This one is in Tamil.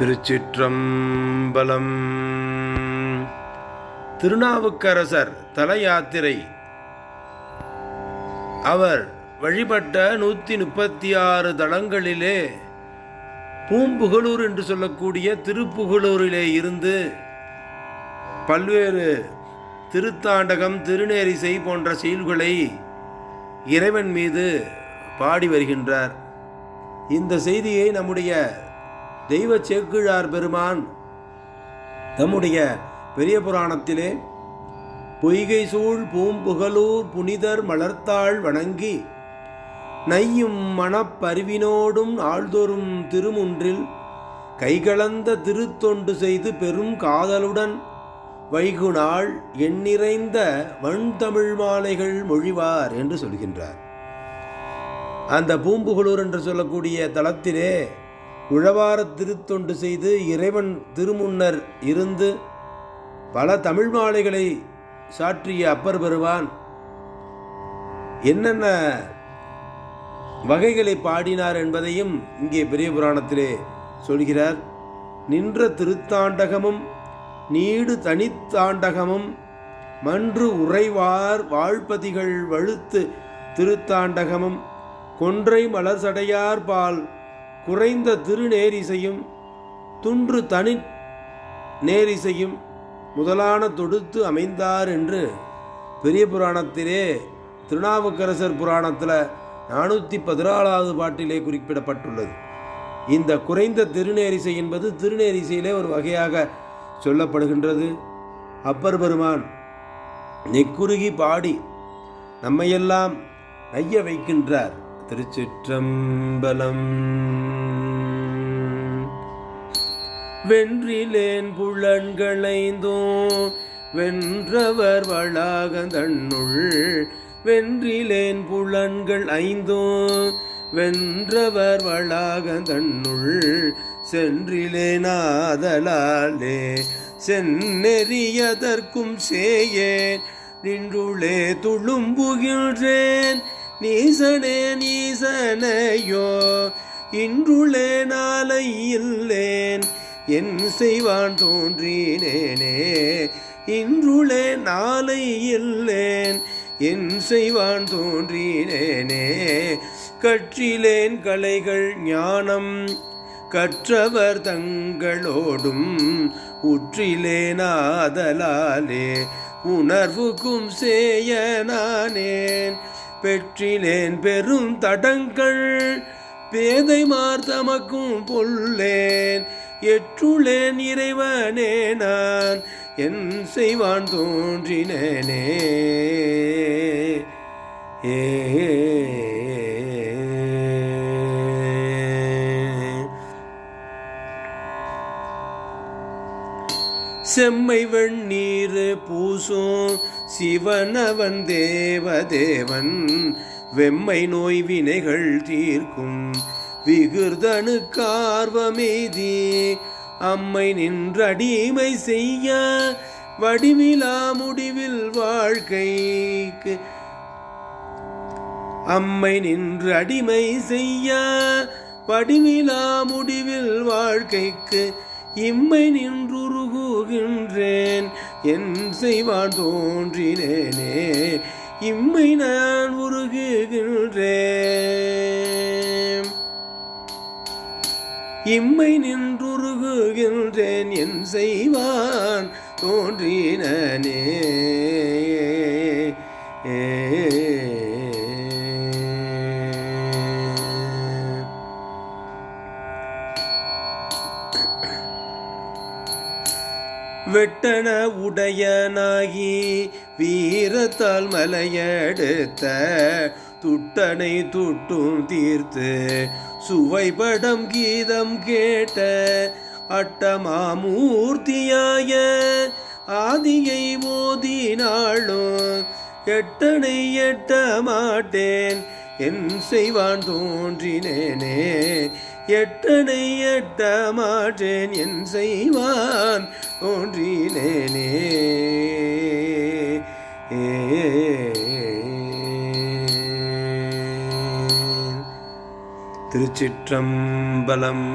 திருச்சிற்றம்பலம். திருநாவுக்கரசர் தல யாத்திரை அவர் வழிபட்ட நூற்றி முப்பத்தி ஆறு தளங்களிலே பூம்புகலூர் என்று சொல்லக்கூடிய திருப்புகலூரிலே இருந்து பல்வேறு திருத்தாண்டகம் திருநேரிசை போன்ற செயல்களை இறைவன் மீது பாடி வருகின்றார். இந்த செய்தியை நம்முடைய தெய்வ சேக்கிழார் பெருமான். தம்முடைய பெரிய புராணத்திலே பொய்கை சூழ் பூம்புகலூர் புனிதர் மலர்த்தாள் வணங்கி நையும் மனப்பரிவினோடும் ஆழ்தோறும் திருமுன்றில் கைகலந்த திருத்தொண்டு செய்து பெரும் காதலுடன் வைகுநாள் எண்ணிறைந்த வண்தமிழ் மாலைகள் மொழிவார் என்று சொல்கின்றார். அந்த பூம்புகலூர் என்று சொல்லக்கூடிய தலத்திலே உழவார திருத்தொண்டு செய்து இறைவன் திருமுன்னர் இருந்து பல தமிழ் மாலைகளை சாற்றிய அப்பர் பெறுவான் என்னென்ன வகைகளை பாடினார் என்பதையும் இங்கே பெரிய புராணத்திலே சொல்கிறார். நின்ற திருத்தாண்டகமும் நீடு தனித்தாண்டகமும் மன்று உறைவார் வாழ்பதிகள் வழுத்து திருத்தாண்டகமும் கொன்றை மலர்சடையார் பால் குறைந்த திருநேரிசையும் துன்று தனி நேரிசையும் முதலான தொடுத்து அமைந்தார் என்று பெரிய புராணத்திலே திருநாவுக்கரசர் புராணத்தில் நானூற்றி பதினாலாவது பாட்டிலே குறிப்பிடப்பட்டுள்ளது. இந்த குறைந்த திருநேரிசை என்பது திருநேரிசையிலே ஒரு வகையாக சொல்லப்படுகின்றது. அப்பர் பெருமான் நெக்குருகி பாடி நம்மையெல்லாம் நைய வைக்கின்றார். திருச்சிற்றம்பலம். வென்றிலேன் புலன்களைந்தோ வென்றவர் வளாகந்தன்னுள் வென்றிலேன் புலன்கள் ஐந்தோ வென்றவர் வளாகந்தன்னுள் சென்றிலேனாதலாலே சென்னெறியதற்கும் சேயேன் நின்றுளே துளும்புகின்றேன். நீசனே நீசனையோ இன்றுளே நாளை இல்லேன் என் செய்வான் தோன்றினேனே இன்றுளே நாளை இல்லேன் என் செய்வான் தோன்றினேனே கற்றிலேன் கலைகள் ஞானம். கற்றவர் தங்களோடும் உற்றிலேனாதலாலே உணர்வுக்கும் சேய நானேன் பெற்றிலேன் பெரும் தடங்கள். பேதை மார்த்தமக்கும் பொல்லேன். எற்றுளேன் இறைவனே நான். என் செய்வான் தோன்றினேனே. ஏ. செம்மை வெண்ணீர் பூசும் சிவனவன் தேவதேவன். வெம்மை நோய் வினைகள் தீர்க்கும் விகிருதனுக்கார்வமெய்தி அம்மை நின்றடிமை செய்ய வடிவிலா முடிவில் வாழ்க்கைக்கு. அம்மை நின்று அடிமை செய்ய வடிவிலா முடிவில் வாழ்க்கைக்கு. இம்மை நின்றுருகு போகின்றேன். என் செய்வான் தோன்றினேனே. இம்மை நான் உருகுகின்றேன். இம்மை நின்றுருகுகின்றேன். என் செய்வான் தோன்றினே வெட்டன உடையனாகி வீரத்தால் மலையெடுத்த துட்டனை துட்டும் தீர்த்து சுவைபடம் கீதம் கேட்ட அட்டமாமூர்த்தியாய ஆதியை மோதினாளும் எட்டனை எட்ட மாட்டேன். என் செய்வான் தோன்றினேனே. எட்டனை எட்ட மாட்டேன் என் செய்வான் தோன்றினேனே. திருச்சிற்றம்பலம்